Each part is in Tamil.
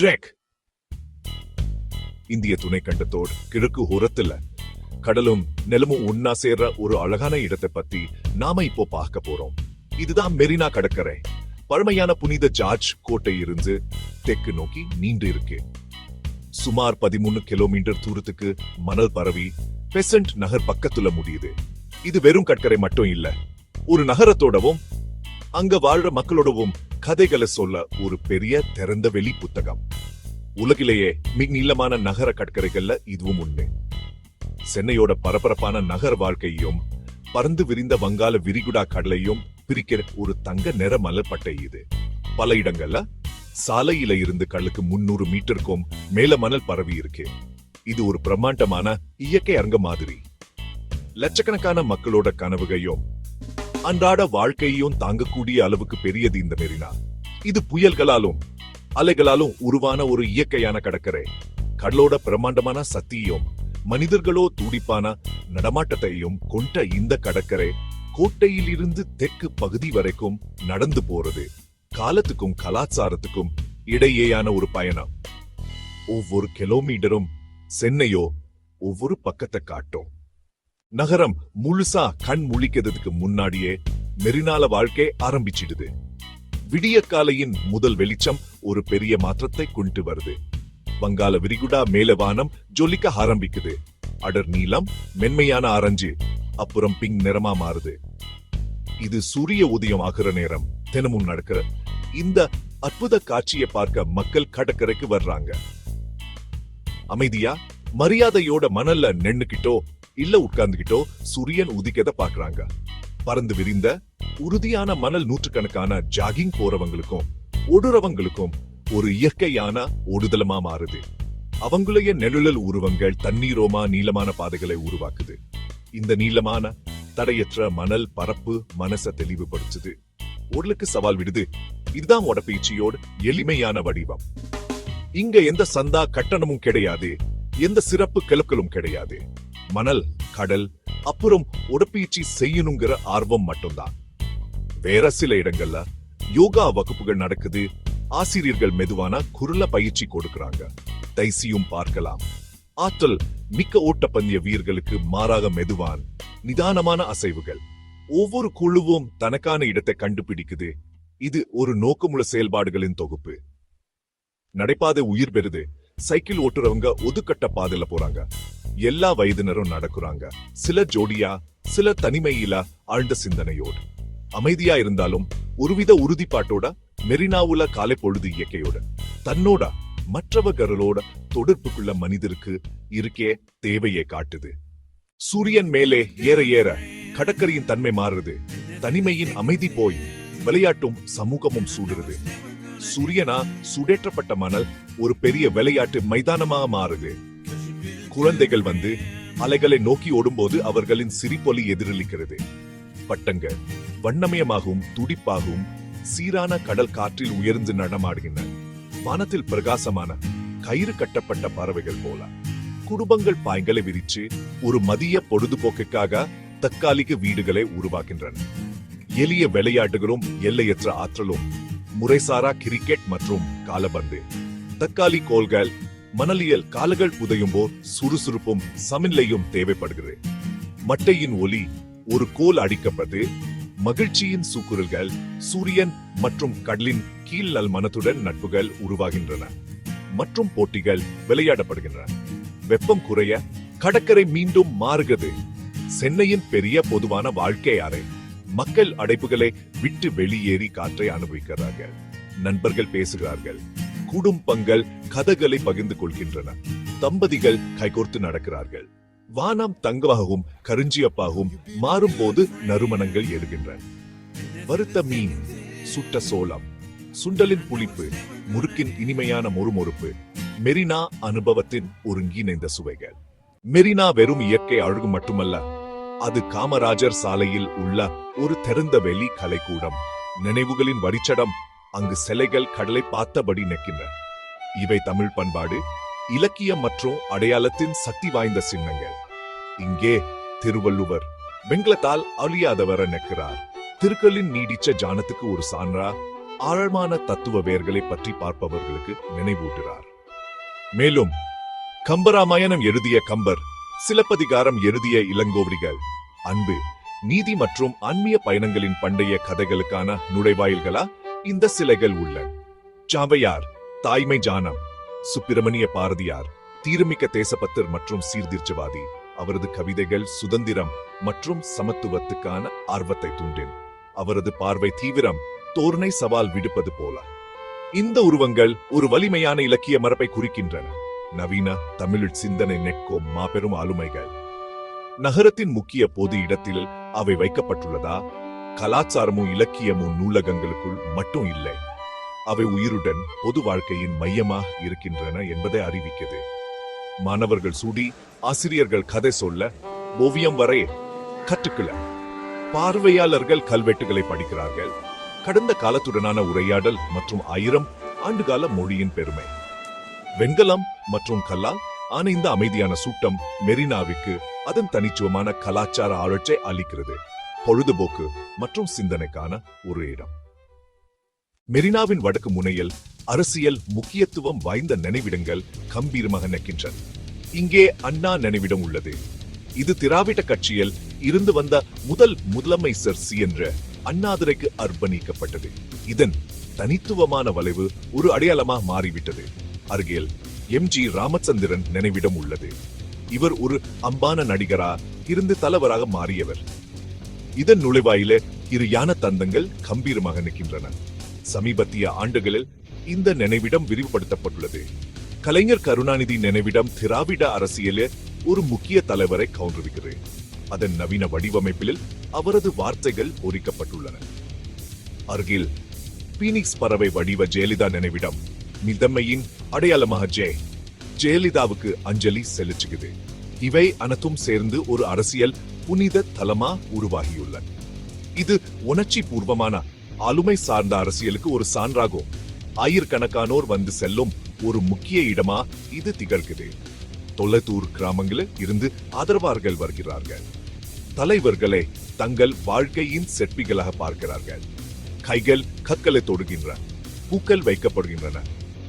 ட்ரெக் இந்திய துணைக்கண்டத்தோடு கிழக்கு ஓரத்துல கடலும் நிலமும் ஒன்னா சேர்ற ஒரு அழகான இடத்தை பத்தி நாம இப்போ பார்க்க போறோம். இதுதான் மெரினா கடற்கரை. பழமையான புனித ஜார்ஜ் கோட்டை இருந்து தெற்கு நோக்கி நீண்டு இருக்கு. சுமார் பதிமூணு கிலோமீட்டர் தூரத்துக்கு மணல் பரவி பெசன்ட் நகர் பக்கத்துல முடியுது. இது வெறும் கடற்கரை மட்டும் இல்ல ஒரு நகரத்தோடவும் அங்க வாழ்ற மக்களோடவும் கதைகளை சொல்ல ஒரு பெரிய திறந்த வெளி புத்தகம். உலகிலேயே மிக நீளமான நகர கடற்கரைகள்ல இதுவும் உண்டு சென்னையோட பரபரப்பான நகர் வாழ்க்கையும் பறந்து விரிந்த வங்காள விரிகுடா கடலையும் பிரிக்கிற ஒரு தங்க நிற மலர்பட்டை இது. பல இடங்கள்ல சாலையில இருந்து கடலுக்கு முன்னூறு மீட்டருக்கும் மேல மணல் பரவி இருக்கு. இது ஒரு பிரம்மாண்டமான இயற்கை அரங்க மாதிரி. லட்சக்கணக்கான மக்களோட கனவுகையும் அன்றாட வாழ்க்கையையும் தாங்கக்கூடிய அளவுக்கு பெரியது இந்த மெரினா. இது புயல்களாலும் அலைகளாலும் உருவான ஒரு இயற்கையான கடற்கரை. கடலோட பிரம்மாண்டமான சக்தியும் மனிதர்களோ துடிப்பான நடமாட்டத்தையும் கொண்ட இந்த கடற்கரை கோட்டையிலிருந்து தெற்கு பகுதி வரைக்கும் நடந்து போறது காலத்துக்கும் கலாச்சாரத்துக்கும் இடையேயான ஒரு பயணம். ஒவ்வொரு கிலோமீட்டரும் சென்னையோ ஒவ்வொரு பக்கத்தை காட்டும். நகரம் முழுசா கண் முழிக்கிறதுக்கு முன்னாடியே மெரினால வாழ்க்கை ஆரம்பிச்சிடுது. விடிய காலையின் முதல் வெளிச்சம் ஒரு பெரிய மாற்றத்தை கொண்டு வருது. வங்காள விரிகுடா மேல வானம் ஜொலிக்க ஆரம்பிக்குது. அடர் நீளம் மென்மையான ஆரஞ்சு அப்புறம் பிங்க் நிறமா மாறுது. இது சூரிய உதயம் ஆகிற நேரம். தினமும் நடக்கிற இந்த அற்புத காட்சியை பார்க்க மக்கள் கடற்கரைக்கு வர்றாங்க. அமைதியா மரியாதையோட மணல்ல நின்னுக்கிட்டோ இல்ல உட்கார்ந்துகிட்டோ சூரியன் உதிக்கத பாக்குறாங்க. பறந்து விரிந்த உறுதியான மணல் நூற்றுக்கணக்கான ஜாகிங் போறவங்களுக்கும் ஒடுறவங்களுக்கும் ஒரு இயற்கையான ஓடுதலமா மாறுது. அவங்களுடைய நெழுழல் உருவங்கள் தண்ணீரோமா நீளமான பாதைகளை உருவாக்குது. இந்த நீளமான தடையற்ற மணல் பரப்பு மனச தெளிவுபடுத்துது. உடலுக்கு சவால் விடுது இதுதான் உடப்பயிற்சியோட எளிமையான வடிவம். இங்க எந்த சந்தா கட்டணமும் கிடையாது எந்த சிறப்பு கிழக்களும் கிடையாது. மணல் கடல் அப்புறம் உடற்பயிற்சி செய்யணுங்கிற ஆர்வம் மட்டும்தான். வேற சில இடங்கள்ல யோகா வகுப்புகள் நடக்குது ஆசிரியர்கள் மெதுவான குரல பயிற்சி கொடுக்கறாங்க. தைசியும் பார்க்கலாம். ஆற்றல் மிக்க ஓட்டப்பந்தய வீரர்களுக்கு மாறாக மெதுவான் நிதானமான அசைவுகள். ஒவ்வொரு குழுவும் தனக்கான இடத்தை கண்டுபிடிக்குது. இது ஒரு நோக்கமுள்ள செயல்பாடுகளின் தொகுப்பு. நடைபாதை உயிர் பெறுது. சைக்கிள் ஓட்டுறவங்க ஒதுக்கட்ட பாதையில போறாங்க. எல்லா வயதினரும் நடக்குறாங்க. சில ஜோடியா சில தனிமையில ஆழ்ந்த சிந்தனையோடு. அமைதியா இருந்தாலும் ஒருவித உறுதிப்பாட்டோட மெரினாவுல காலை பொழுது இயற்கையோட தன்னோட மற்றவர்களோட தொடர்புக்குள்ள மனிதருக்கு இருக்கே தேவையை காட்டுது. சூரியன் மேலே ஏற ஏற கடற்கரையின் தன்மை மாறுறது தனிமையின் அமைதி போய் விளையாட்டும் சமூகமும் சூடுறது. சூரியனா சுடேற்றப்பட்ட மணல் ஒரு பெரிய விளையாட்டு மைதானமாக மாறுது. குழந்தைகள் வந்து அலைகளை நோக்கி ஓடும்போது அவர்களின் சிரிப்பொலி எதிரொலிக்கிறது. பட்டங்க வண்ணமயமாகவும் துடிப்பாகவும் சீரான கடல் காற்றில் உயர்ந்து நடமாடுகின்றன. வானத்தில் பிரகாசமான கயிறு கட்டப்பட்ட பறவைகள் போல. குடும்பங்கள் பாய்களை விரிச்சு ஒரு மதிய பொழுதுபோக்குக்காக தற்காலிக வீடுகளை உருவாக்கின்றன எளிய விளையாட்டுகளும் எல்லையற்ற ஆற்றலும் முறைசாரா கிரிக்கெட் மற்றும் காலபந்து. தக்காளி கோல்கள் மணலியல் கால்கள் புதையும் போர் சுறுசுறுப்பும் சமநிலையும் தேவைப்படுகிறது. மட்டையின் ஒலி ஒரு கோல் அடிக்கப்பட்டு மகிழ்ச்சியின் சுக்குரல்கள் சூரியன் மற்றும் கடலின் கீழ் நல் மனத்துடன் நட்புகள் உருவாகின்றன. மற்றும் போட்டிகள் விளையாடப்படுகின்றன. வெப்பம் குறைய கடற்கரை மீண்டும் மாறுகிறது. சென்னையின் பெரிய பொதுவான வாழ்க்கை அறை. மக்கள் அடைப்புகளை விட்டு வெளியேறி காற்றை அனுபவிக்கிறார்கள் நண்பர்கள் பேசுகிறார்கள். குடும்பங்கள் கதைகளை பகிர்ந்து கொள்கின்றன. தம்பதிகள் கைகோர்த்து நடக்கிறார்கள். வானம் தங்கமாகவும் கருஞ்சியப்பாகவும் மாறும்போது நறுமணங்கள் எழுகின்றன வருத்த மீன் சுட்ட சோளம் சுண்டலின் புளிப்பு முறுக்கின் இனிமையான மொறுமொறுப்பு மெரினா அனுபவத்தின் ஒருங்கிணைந்த சுவைகள். மெரினா வெறும் இயற்கை அழகு மட்டுமல்ல அது காமராஜர் சாலையில் உள்ள ஒரு திறந்த வெளி கலைக்கூடம். நினைவுகளின் வரிச்சடம் அங்கு சிலைகள் கடலை பார்த்தபடி நிற்கின்றன. இவை தமிழ் பண்பாடு இலக்கியம் மற்றும் அடையாளத்தின் சக்தி வாய்ந்த சின்னங்கள். இங்கே திருவள்ளுவர் வெங்கலத்தால் அழியாதவர நிற்கிறார். திருக்கலின் நீடிச்ச ஜானத்துக்கு ஒரு சான்றா ஆழமான தத்துவ வேர்களை பற்றி பார்ப்பவர்களுக்கு நினைவூட்டுகிறார். மேலும் கம்பராமாயணம் எழுதிய கம்பர் சிலப்பதிகாரம் எழுதிய இளங்கோவடிகள் அன்பு நீதி மற்றும் ஆன்மீக பயணங்களின் பண்டைய கதைகளுக்கான நுழைவாயில்களா? இந்த சிலைகள் உள்ள. சாவையார் தாய்மை ஜானம் சுப்பிரமணிய பாரதியார் தீரமிக்க தேசபத்தர் மற்றும் சீர்திருச்சவாதி அவரது கவிதைகள் சுதந்திரம் மற்றும் சமத்துவத்துக்கான ஆர்வத்தை தூண்டின். அவரது பார்வை தீவிரம் தோரணை சவால் விடுப்பது போல. இந்த உருவங்கள் ஒரு வலிமையான இலக்கிய மரபை குறிக்கின்றன. நவீன தமிழ் சிந்தனை நெட்கோம் மாபெரும் ஆளுமைகள். நகரத்தின் முக்கிய பொது இடத்தில் அவை வைக்கப்பட்டுள்ளதா? கலாச்சாரமும் இலக்கியமும் நூலகங்களுக்குள் மட்டும் இல்லை. அவை உயிருடன் பொது வாழ்க்கையின் மையமாக இருக்கின்றன என்பதை அறிவிக்கிறது மாணவர்கள் சூடி ஆசிரியர்கள் கதை சொல்ல ஓவியம் வரைய கற்றுக்கல. பார்வையாளர்கள் கல்வெட்டுகளை படிக்கிறார்கள். கடந்த காலத்துடனான உரையாடல் மற்றும் ஆயிரம் ஆண்டுகால மொழியின் பெருமை. வெண்கலம் மற்றும் கல்லால் ஆன இந்த அமைதியான சூட்டம் மெரினாவிற்கு அதன் தனித்துவமான கலாச்சார ஆழற்றை அளிக்கிறது. பொழுதுபோக்கு மற்றும் சிந்தனைக்கான ஒரு இடம். மெரினாவின் வடக்கு முனையில் அரசியல் முக்கியத்துவம் வாய்ந்த நினைவிடங்கள் கம்பீரமாக நிற்கின்றன. இங்கே அண்ணா நினைவிடம் உள்ளது. இது திராவிட கட்சியில் இருந்து வந்த முதல் முதலமைச்சர் சி என்ற அண்ணாதுரைக்கு அர்ப்பணிக்கப்பட்டது. இதன் தனித்துவமான வளைவு ஒரு அடையாளமாக மாறிவிட்டது. அருகில் எம் ஜி ராமச்சந்திரன் நினைவிடம் உள்ளது. இவர் ஒரு அம்பான நடிகரா இருந்து தலைவராக மாறியவர். இதன் நுழைவாயில இரு யான தந்தங்கள் கம்பீரமாக நிற்கின்றன. சமீபத்திய ஆண்டுகளில் இந்த நினைவிடம் விரிவுபடுத்தப்பட்டுள்ளது. கலைஞர் கருணாநிதி நினைவிடம் திராவிட அரசியலில் ஒரு முக்கிய தலைவரை கவுன்றிருக்கிறது அதன் நவீன வடிவமைப்பில் அவரது வார்த்தைகள் பொறிக்கப்பட்டுள்ளன. அருகில் பீனிக்ஸ் பறவை வடிவ ஜெயலலிதா நினைவிடம் மிதமையின் அடையாளமாக ஜே ஜெயலலிதாவுக்கு அஞ்சலி செலுத்துகிறது. இவை அனைத்தும் சேர்ந்து ஒரு அரசியல் புனித தலமா உருவாகியுள்ளன. இது உணர்ச்சி பூர்வமான ஆளுமை சார்ந்த அரசியலுக்கு ஒரு சான்றாகும். ஆயிரக்கணக்கானோர் வந்து செல்லும் ஒரு முக்கிய இடமா இது திகழ்கிறது. தொலைதூர் கிராமங்களில் இருந்து ஆதரவார்கள் வருகிறார்கள். தலைவர்களை தங்கள் வாழ்க்கையின் செட்பிகளாக பார்க்கிறார்கள். கைகள் கற்களை தொடுகின்றன பூக்கள் வைக்கப்படுகின்றன.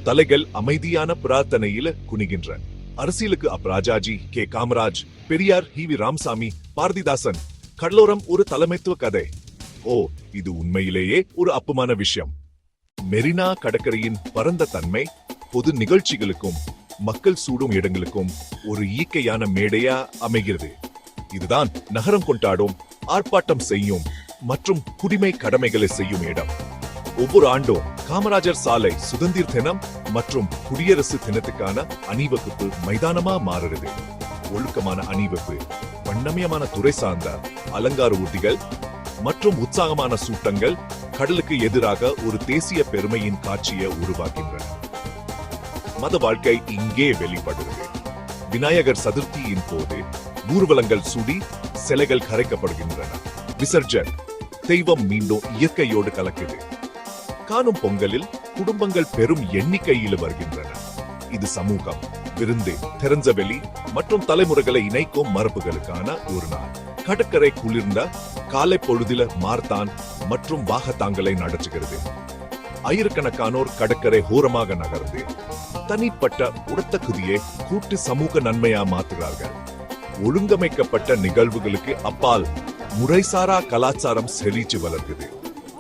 தலைகள் அமைதியான பிரார்த்தனையில குனிகின்றன. அரசியலுக்கு அப்ராஜாஜி கே. காமராஜ் பெரியார் ஹி. வி. ராமசாமி பாரதிதாசன் கடலோரம் ஒரு தலைமைத்துவ கதை. ஓ இது உண்மையிலேயே ஒரு அப்புமான விஷயம். மெரினா கடற்கரையின் பரந்த தன்மை பொது நிகழ்ச்சிகளுக்கும் மக்கள் சூடும் இடங்களுக்கும் ஒரு இயற்கையான மேடையா அமைகிறது. இதுதான் நகரம் கொண்டாடும் ஆர்ப்பாட்டம் செய்யும் மற்றும் குடிமை கடமைகளை செய்யும் இடம். ஒவ்வொரு ஆண்டும் காமராஜர் சாலை சுதந்திர தினம் மற்றும் குடியரசு தினத்துக்கான அணிவகுப்பு மைதானமா மாறுறது. ஒழுக்கமான அணிவகுப்பு வண்ணமயமான துறை சார்ந்த அலங்கார ஊர்திகள் மற்றும் உற்சாகமான சூட்டங்கள் கடலுக்கு எதிராக ஒரு தேசிய பெருமையின் காட்சியை உருவாக்கின்றன. மத வாழ்க்கை இங்கே வெளிப்படுகிறது. விநாயகர் சதுர்த்தியின் போது ஊர்வலங்கள் சுடி சிலைகள் கரைக்கப்படுகின்றன. விசர்ஜன் தெய்வம் மீண்டும் இயற்கையோடு கலக்குது. காணும் பொங்கலில் குடும்பங்கள் பெரும் எண்ணிக்கையில் வருகின்றன. இது சமூகம் விருந்து திறந்த மற்றும் தலைமுறைகளை இணைக்கும் மரபுகளுக்கான ஒரு நாள். கடற்கரை குளிர்ந்த காலை பொழுதில மார்த்தான் மற்றும் வாகத்தாங்களை நடத்துகிறது. ஆயிரக்கணக்கானோர் கடற்கரை ஹூரமாக நகர்ந்து தனிப்பட்ட உடத்த குதியை கூட்டு சமூக நன்மையா மாற்றுகிறார்கள். ஒழுங்கமைக்கப்பட்ட நிகழ்வுகளுக்கு அப்பால் முறைசாரா கலாச்சாரம் செழிச்சு வளர்க்குது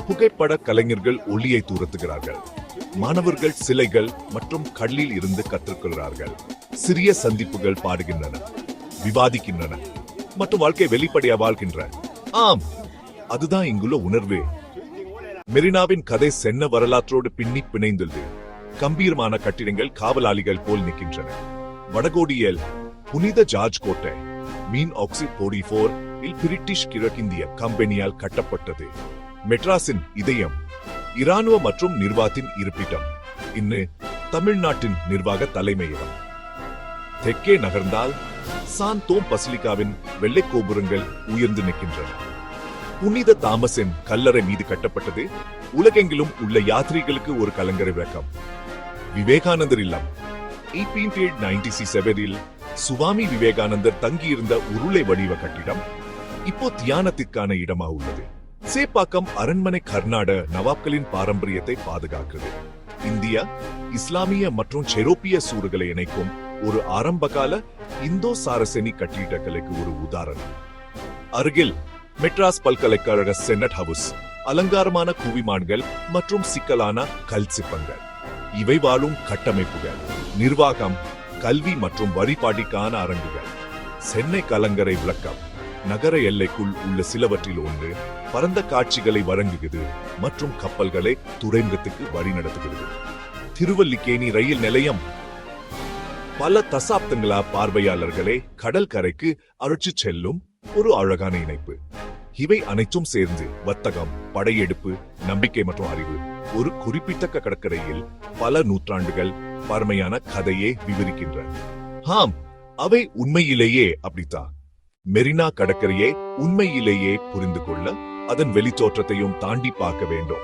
புகைப்பட கலைஞர்கள் ஒளியை தூரத்துகிறார்கள். மாணவர்கள் சிலைகள் மற்றும் கடலில் இருந்து கற்றுக்கொள்கிறார்கள். சிறிய சந்திப்புகள் பாடுகின்றன விவாதிக்கின்றன மற்றும் வாழ்க்கை வெளிப்படையா வாழ்கின்ற. ஆம் அதுதான் இங்குள்ள உணர்வு. மெரினாவின் கதை சென்ன வரலாற்றோடு பின்னி பிணைந்துள்ளது. கம்பீரமான கட்டிடங்கள் காவலாளிகள் போல் நிற்கின்றன. வடகோடியல் புனித ஜார்ஜ் கோட்டை மீன் ஆக்சி போடி போர் இல் பிரிட்டிஷ் கிழக்கிந்திய கம்பெனியால் கட்டப்பட்டது. மெட்ராஸின் இதயம் இராணுவ மற்றும் நிர்வாகத்தின் இருப்பிடம். இன்று தமிழ்நாட்டின் நிர்வாக தலைமையிடம் தெற்கே நகர்ந்தால் சாந்தோம் பசிலிகாவின் வெள்ளை கோபுரங்கள் உயர்ந்து நிற்கின்றன. புனித தாமஸின் கல்லறை மீது கட்டப்பட்டது உலகெங்கிலும் உள்ள யாத்ரீகளுக்கு ஒரு கலங்கரை விளக்கம். விவேகானந்தர் இல்லம். இல் சுவாமி விவேகானந்தர் தங்கியிருந்த உருளை வடிவ கட்டிடம் இப்போ தியானத்திற்கான இடமா உள்ளது. சேப்பாக்கம் அரண்மனை கர்நாட நவாப்களின் பாரம்பரியத்தை பாதுகாக்குது இந்தியா இஸ்லாமிய மற்றும் செரோப்பிய சூறுகளை இணைக்கும் ஒரு ஆரம்பகால இந்தோ சாரசெனி கட்டிடக்கலைக்கு ஒரு உதாரணம். அருகில் மெட்ராஸ் பல்கலைக்கழக செனட் ஹவுஸ் அலங்காரமான குவிமான்கள் மற்றும் சிக்கலான கல் சிற்பங்கள் இவை வாழும் கட்டமைப்புகள் நிர்வாகம் கல்வி மற்றும் வழிபாட்டிற்கான அரங்குகள். சென்னை கலங்கரை விளக்கம். நகர எல்லைக்குள் உள்ள சிலவற்றில் ஒன்று பரந்த காட்சிகளை வழங்குகிறது மற்றும் கப்பல்களை துறைமுகத்துக்கு வழிநடத்துகிறது. திருவல்லிக்கேணி ரயில் நிலையம். பல தசாப்தங்களா பார்வையாளர்களை கடல் கரைக்கு அழைச்சுச் செல்லும் ஒரு அழகான இணைப்பு. இவை அனைத்தும் சேர்ந்து வர்த்தகம் படையெடுப்பு நம்பிக்கை மற்றும் அறிவு. ஒரு குறிப்பிட்ட கடற்கரையில் பல நூற்றாண்டுகள் பழமையான கதையை விவரிக்கின்றன. ஆம் அவை உண்மையிலேயே அப்படித்தான். மெரினா கடற்கரையை உண்மையிலேயே புரிந்து கொள்ள அதன் வெளித்தோற்றத்தையும் தாண்டி பார்க்க வேண்டும்.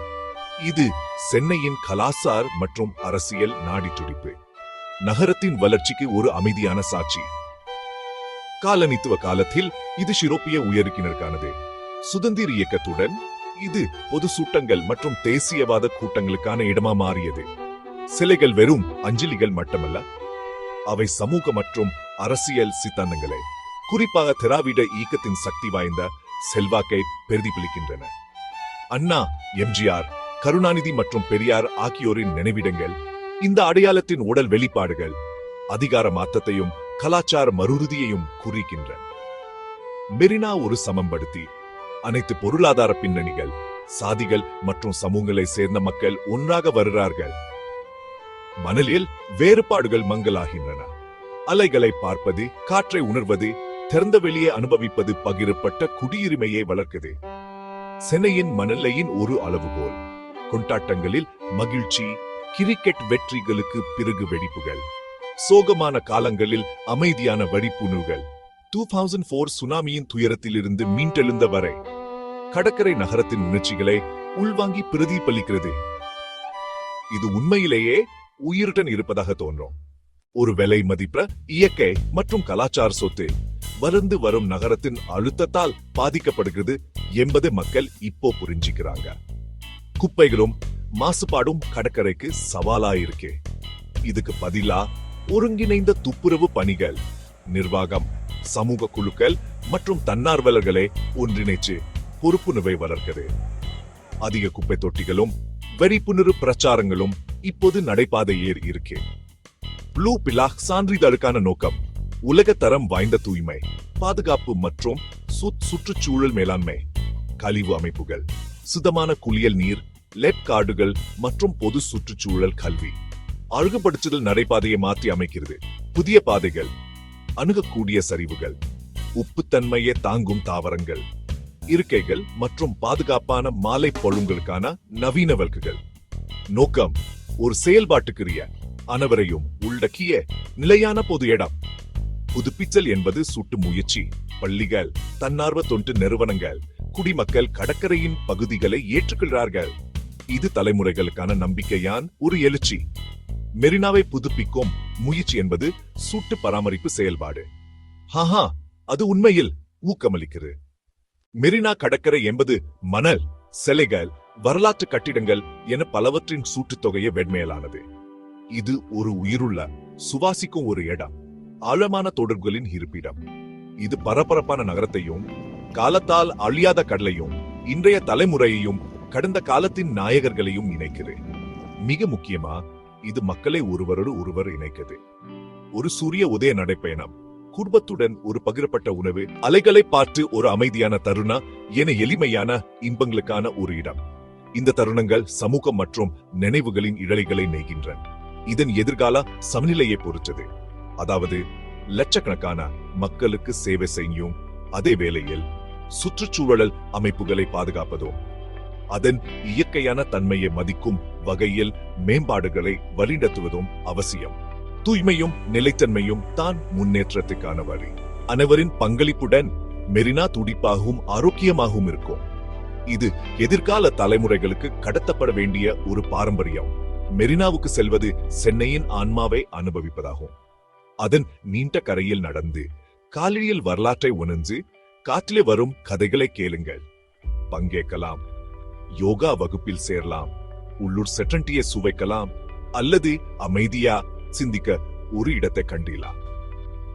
இது சென்னையின் கலாசார் மற்றும் அரசியல் நாடி துடிப்பு நகரத்தின் வளர்ச்சிக்கு ஒரு அமைதியான சாட்சி. காலனித்துவ காலத்தில் இது ஷிரோப்பிய உயருக்கினருக்கானது. சுதந்திர இயக்கத்துடன் இது பொது சூட்டங்கள் மற்றும் தேசியவாத கூட்டங்களுக்கான இடமா மாறியது. சிலைகள் வெறும் அஞ்சலிகள் மட்டுமல்ல அவை சமூக மற்றும் அரசியல் சித்தாந்தங்களை. குறிப்பாக திராவிட இயக்கத்தின் சக்தி வாய்ந்த செல்வாக்கை பிரதிபலிக்கின்றன அண்ணா எம்ஜிஆர் கருணாநிதி மற்றும் பெரியார் ஆகியோரின் நினைவிடங்கள் இந்த அடையாளத்தின் உடல் வெளிப்பாடுகள் அதிகார மாற்றத்தையும் கலாச்சார மறுருதியையும் குறிக்கின்றன. மெரினா ஒரு சமம்படுத்தி அனைத்து பொருளாதார பின்னணிகள் சாதிகள் மற்றும் சமூகங்களை சேர்ந்த மக்கள் ஒன்றாக வருகிறார்கள். மணலில் வேறுபாடுகள் மங்கலாகின்றன அலைகளை பார்ப்பது காற்றை உணர்வது திறந்த வெளியே அனுபவிப்பது பகிரப்பட்ட குடியுரிமையை வளர்க்குது. சென்னையின் மணலையின் ஒரு அளவுகோல் கொண்டாட்டங்களில் மகிழ்ச்சி கிரிக்கெட் வெற்றிகளுக்கு பிறகு வெடிப்புகள் சோகமான காலங்களில் அமைதியான வடிப்புணுகள் டூ தௌசண்ட் போர் சுனாமியின் துயரத்திலிருந்து மீண்டெழுந்த வரை கடற்கரை நகரத்தின் உணர்ச்சிகளை உள்வாங்கி பிரதிபலிக்கிறது. இது உண்மையிலேயே உயிருடன் இருப்பதாக தோன்றும். ஒரு விலை மதிப்ப இயற்கை மற்றும் கலாச்சார சொத்து வளர்ந்து வரும் நகரத்தின் அழுத்தத்தால் பாதிக்கப்படுகிறது என்பதை மக்கள் இப்போ புரிஞ்சுக்கிறாங்க. குப்பைகளும் மாசுபாடும் கடற்கரைக்கு சவாலா இருக்கே இதுக்கு பதிலா ஒருங்கிணைந்த துப்புரவு பணிகள் நிர்வாகம் சமூக குழுக்கள் மற்றும் தன்னார்வலர்களை ஒன்றிணைச்சு பொறுப்புணர்வை வளர்க்குது. அதிக குப்பை தொட்டிகளும் வெறிப்புணர்வு பிரச்சாரங்களும் இப்போது நடைபாதை இருக்கு. ப்ளூ பிலாக் சான்றிதழுக்கான நோக்கம் உலக தரம் வாய்ந்த தூய்மை பாதுகாப்பு மற்றும் சுற்றுச்சூழல் மேலாண்மை கழிவு அமைப்புகள் சுத்தமான குளியல் நீர் லெப் கார்டுகள் மற்றும் பொது சுற்றுச்சூழல் கல்வி. அழகுபடுத்துதல் நடைபாதையை மாற்றி அமைக்கிறது. புதிய பாதைகள் அணுகக்கூடிய சரிவுகள் உப்புத்தன்மையை தாங்கும் தாவரங்கள் இருக்கைகள் மற்றும் பாதுகாப்பான மாலை பழுங்களுக்கான நவீன வழக்குகள் நோக்கம் ஒரு செயல்பாட்டுக்குரிய அனைவரையும் உள்ளடக்கிய நிலையான பொது இடம். புதுப்பித்தல் என்பது சுட்டு முயற்சி பள்ளிகள் தன்னார்வ தொண்டு நிறுவனங்கள் குடிமக்கள் கடற்கரையின் பகுதிகளை ஏற்றுக்கொள்கிறார்கள். இது தலைமுறைகளுக்கான நம்பிக்கையான் ஒரு எழுச்சி. மெரினாவை புதுப்பிக்கும் முயற்சி என்பது சூட்டு பராமரிப்பு செயல்பாடு. ஹாஹா அது உண்மையில் ஊக்கமளிக்கிறது. மெரினா கடற்கரை என்பது மணல் சிலைகள் வரலாற்று கட்டிடங்கள் என பலவற்றின் சூட்டுத் தொகையை வெண்மையிலானது. இது ஒரு உயிருள்ள சுவாசிக்கும் ஒரு இடம். ஆழமான தொடர்புகளின் இருப்பிடம். இது பரபரப்பான நகரத்தையும் காலத்தால் அழியாத கடலையும் இன்றைய தலைமுறையையும் கடந்த காலத்தின் நாயகர்களையும் இணைக்குது. மிக முக்கியமா இது மக்களை ஒருவரோடு ஒருவர் இணைக்குது. ஒரு சூரிய உதய நடைப்பயணம் குடும்பத்துடன் ஒரு பகிரப்பட்ட உணவு அலைகளை பார்த்து ஒரு அமைதியான தருணா என எளிமையான இன்பங்களுக்கான ஒரு இடம். இந்த தருணங்கள் சமூகம் மற்றும் நினைவுகளின் இழலைகளை நெய்கின்றன. இதன் எதிர்கால சமநிலையை பொறுத்தது. அதாவது லட்சக்கணக்கான மக்களுக்கு சேவை செய்யும் அதே வேளையில் சுற்றுச்சூழல் அமைப்புகளை பாதுகாப்பதும் அதன் இயற்கையான தன்மையை மதிக்கும் வகையில் மேம்பாடுகளை வழிநடத்துவதும் அவசியம். தூய்மையும் நிலைத்தன்மையும் தான் முன்னேற்றத்துக்கான வழி. அனைவரின் பங்களிப்புடன் மெரினா துடிப்பாகவும் ஆரோக்கியமாகவும் இருக்கும். இது எதிர்கால தலைமுறைகளுக்கு கடத்தப்பட வேண்டிய ஒரு பாரம்பரியம். மெரினாவுக்கு செல்வது சென்னையின் ஆன்மாவை அனுபவிப்பதாகும். அதன் நீண்ட கரையில் நடந்து காலியல் வரலாற்றை உணர்ந்து காற்றிலே வரும் கதைகளை கேளுங்கள். பங்கேற்கலாம். யோகா வகுப்பில் சேரலாம். உள்ளூர் செட்டன்டியை சுவைக்கலாம். அல்லது அமைதியா சிந்திக்க ஒரு இடத்தை கண்டிலாம்.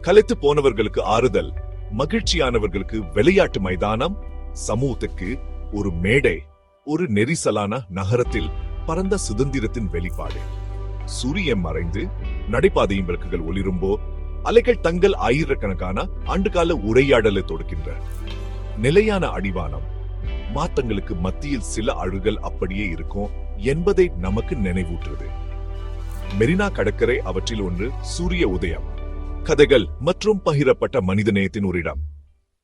கலைத்து போனவர்களுக்கு ஆறுதல் மகிழ்ச்சியானவர்களுக்கு விளையாட்டு மைதானம் சமூகத்துக்கு ஒரு மேடை ஒரு நெரிசலான நகரத்தில் பரந்த சுதந்திரத்தின் வெளிப்பாடு. சூரியன் மறைந்து நடைபாதையின் விளக்குகள் ஒளிரும்போ அலைகள் தங்கள் ஆயிரக்கணக்கான ஆண்டுகால உரையாடலை தொடுக்கின்ற நிலையான அடிவானம் மாற்றங்களுக்கு மத்தியில் சில அழுகல் அப்படியே இருக்கும் என்பதை நமக்கு நினைவூற்றுது மெரினா கடற்கரை அவற்றில் ஒன்று சூரிய உதயம். கதைகள் மற்றும் பகிரப்பட்ட மனிதநேயத்தின் ஒரு இடம்.